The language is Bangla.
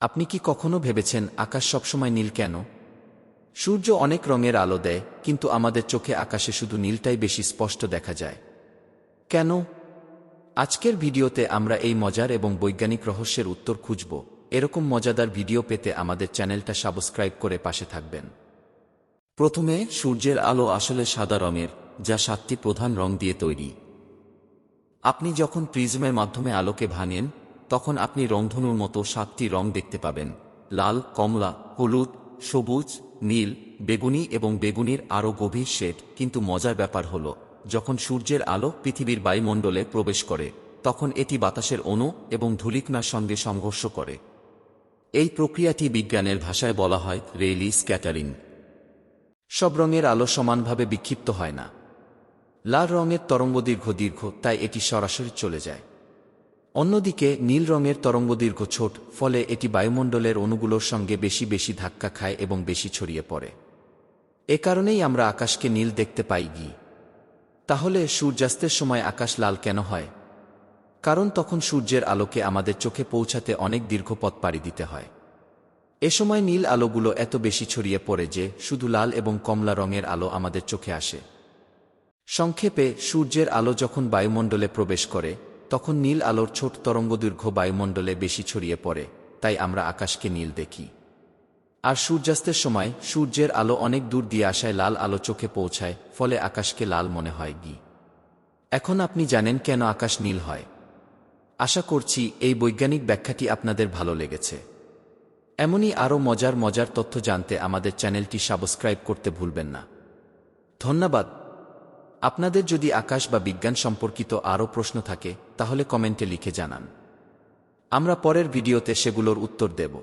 আপনি কি কখনো ভেবেছেন আকাশ সবসময় নীল কেন? সূর্য অনেক রঙের আলো দেয়, কিন্তু আমাদের চোখে আকাশে শুধু নীলটাই বেশি স্পষ্ট দেখা যায়। কেন? আজকের ভিডিওতে আমরা এই মজার এবং বৈজ্ঞানিক রহস্যের উত্তর খুঁজব। এরকম মজাদার ভিডিও পেতে আমাদের চ্যানেলটা সাবস্ক্রাইব করে পাশে থাকবেন। প্রথমে, সূর্যের আলো আসলে সাদা রঙের, যা সাতটি প্রধান রং দিয়ে তৈরি। আপনি যখন প্রিজমের মাধ্যমে আলোকে ভাঙেন তখন আপনি রংধনুর মতো সাতটি রং দেখতে পাবেন। লাল, কমলা, হলুদ, সবুজ, নীল, বেগুনি এবং বেগুনির আরও গভীর শেড। কিন্তু মজার ব্যাপার হল, যখন সূর্যের আলো পৃথিবীর বায়ুমণ্ডলে প্রবেশ করে, তখন এটি বাতাসের অণু এবং ধূলিকণার সঙ্গে সংঘর্ষ করে। এই প্রক্রিয়াটি বিজ্ঞানের ভাষায় বলা হয় রেইলি স্ক্যাটারিং। সব রঙের আলো সমানভাবে বিক্ষিপ্ত হয় না। লাল রঙের তরঙ্গ দীর্ঘ দীর্ঘ, তাই এটি সরাসরি চলে যায়। অন্যদিকে নীল রঙের তরঙ্গদীর্ঘ ছোট, ফলে এটি বায়ুমণ্ডলের অণুগুলোর সঙ্গে বেশি বেশি ধাক্কা খায় এবং বেশি ছড়িয়ে পড়ে। এ কারণেই আমরা আকাশকে নীল দেখতে পাই গি। তাহলে সূর্যাস্তের সময় আকাশ লাল কেন হয়? কারণ তখন সূর্যের আলোকে আমাদের চোখে পৌঁছাতে অনেক দীর্ঘ পথ পাড়ি দিতে হয়। এ সময় নীল আলোগুলো এত বেশি ছড়িয়ে পড়ে যে শুধু লাল এবং কমলা রঙের আলো আমাদের চোখে আসে। সংক্ষেপে, সূর্যের আলো যখন বায়ুমণ্ডলে প্রবেশ করে তখন নীল আলোর ছোট তরঙ্গদৈর্ঘ্য বায়ুমণ্ডলে বেশি ছড়িয়ে পড়ে, তাই আমরা আকাশকে নীল দেখি। আর সূর্যাস্তের সময় সূর্যের আলো অনেক দূর দিয়ে আসায় লাল আলো চোখে পৌঁছায়, ফলে আকাশকে লাল মনে হয় গি। এখন আপনি জানেন কেন আকাশ নীল হয়। আশা করছি এই বৈজ্ঞানিক ব্যাখ্যাটি আপনাদের ভালো লেগেছে। এমনই আরও মজার মজার তথ্য জানতে আমাদের চ্যানেলটি সাবস্ক্রাইব করতে ভুলবেন না। ধন্যবাদ। আপনাদের যদি আকাশ বা বিজ্ঞান সম্পর্কিত আরও প্রশ্ন থাকে তাহলে কমেন্টে লিখে জানান। আমরা পরের ভিডিওতে সেগুলোর উত্তর দেব।